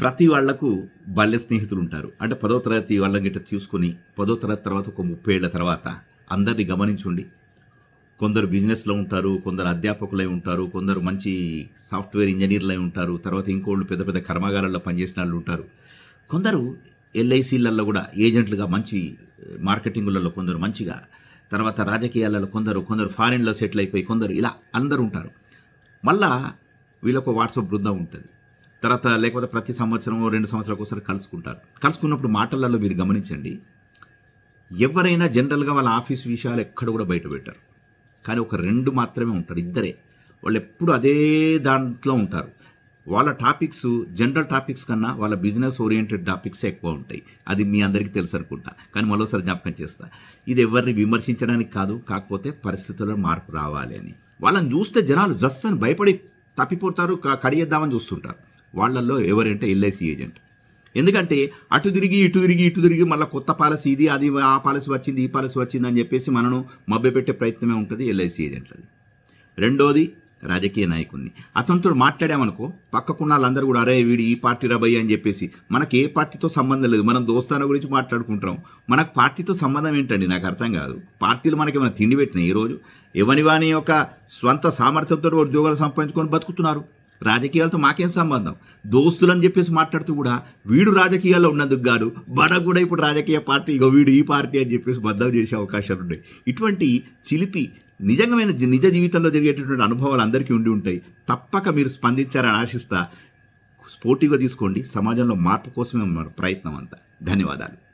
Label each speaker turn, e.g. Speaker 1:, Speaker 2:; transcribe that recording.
Speaker 1: ప్రతి వాళ్ళకు బాల్య స్నేహితులు ఉంటారు అంటే పదో తరగతి వాళ్ళని గిట్ట చూసుకొని పదో తరగతి తర్వాత ఒక ముప్పై ఏళ్ళ తర్వాత అందరినీ గమనించండి కొందరు బిజినెస్లో ఉంటారు కొందరు అధ్యాపకులై ఉంటారు కొందరు మంచి సాఫ్ట్వేర్ ఇంజనీర్లై ఉంటారు తర్వాత ఇంకోళ్ళు పెద్ద పెద్ద కర్మాగారాల్లో పనిచేసిన వాళ్ళు ఉంటారు. కొందరు ఎల్ఐసీలలో కూడా ఏజెంట్లుగా మంచి మార్కెటింగులలో కొందరు మంచిగా తర్వాత రాజకీయాలలో కొందరు కొందరు ఫారిన్లో సెటిల్ అయిపోయి కొందరు ఇలా అందరూ ఉంటారు. మళ్ళా వీళ్ళకు వాట్సాప్ బృందం ఉంటుంది. తర్వాత లేకపోతే ప్రతి సంవత్సరం రెండు సంవత్సరాలకు ఒకసారి కలుసుకుంటారు. కలుసుకున్నప్పుడు మాటలలో మీరు గమనించండి. ఎవరైనా జనరల్గా వాళ్ళ ఆఫీస్ విషయాలు ఎక్కడ కూడా బయట పెట్టారు. కానీ ఒక రెండు మాత్రమే ఉంటారు ఇద్దరే. వాళ్ళు ఎప్పుడు అదే దాంట్లో ఉంటారు. వాళ్ళ టాపిక్స్ జనరల్ టాపిక్స్ కన్నా వాళ్ళ బిజినెస్ ఓరియంటెడ్ టాపిక్స్ ఎక్కువ ఉంటాయి. అది మీ అందరికీ తెలుసు అనుకుంటా. కానీ మరోసారి జ్ఞాపకం చేస్తా. ఇది ఎవరిని విమర్శించడానికి కాదు కాకపోతే పరిస్థితుల్లో మార్పు రావాలి అని. వాళ్ళని చూస్తే జనాలు జస్ట్ అని భయపడి తప్పిపోతారు కడియేద్దామని చూస్తుంటారు. వాళ్ళల్లో ఎవరంటే ఎల్ఐసి ఏజెంట్. ఎందుకంటే అటు తిరిగి ఇటు తిరిగి ఇటు తిరిగి మళ్ళీ కొత్త పాలసీ ఇది అది ఆ పాలసీ వచ్చింది ఈ పాలసీ వచ్చింది అని చెప్పేసి మనను మభ్యపెట్టే ప్రయత్నమే ఉంటుంది ఎల్ఐసి ఏజెంట్లది. రెండోది రాజకీయ నాయకుడిని. అతనితో మాట్లాడామనుకో పక్కకున్న వాళ్ళందరూ కూడా అరే వీడు ఈ పార్టీ రబయ్య అని చెప్పేసి మనకి ఏ పార్టీతో సంబంధం లేదు. మనం దోస్తాన గురించి మాట్లాడుకుంటాం మనకు పార్టీతో సంబంధం ఏంటండి? నాకు అర్థం కాదు. పార్టీలు మనకి ఏమైనా తిండి పెట్టినాయి ఈరోజు? ఎవని వాని యొక్క స్వంత సామర్థ్యంతో ఉద్యోగాలు సంపాదించుకొని బతుకుతున్నారు? రాజకీయాలతో మాకేం సంబంధం? దోస్తులని చెప్పేసి మాట్లాడుతూ కూడా వీడు రాజకీయాల్లో ఉన్నందుకు గాడు బడ కూడా ఇప్పుడు రాజకీయ పార్టీ ఇక వీడు ఈ పార్టీ అని చెప్పేసి బద్దం చేసే అవకాశాలు ఉన్నాయి. ఇటువంటి చిలిపి నిజంగా నిజ జీవితంలో జరిగేటటువంటి అనుభవాలు అందరికీ ఉండి ఉంటాయి. తప్పక మీరు స్పందించారని ఆశిస్తా. స్పోర్టివ్గా తీసుకోండి. సమాజంలో మార్పు కోసమే మన ప్రయత్నం అంతా. ధన్యవాదాలు.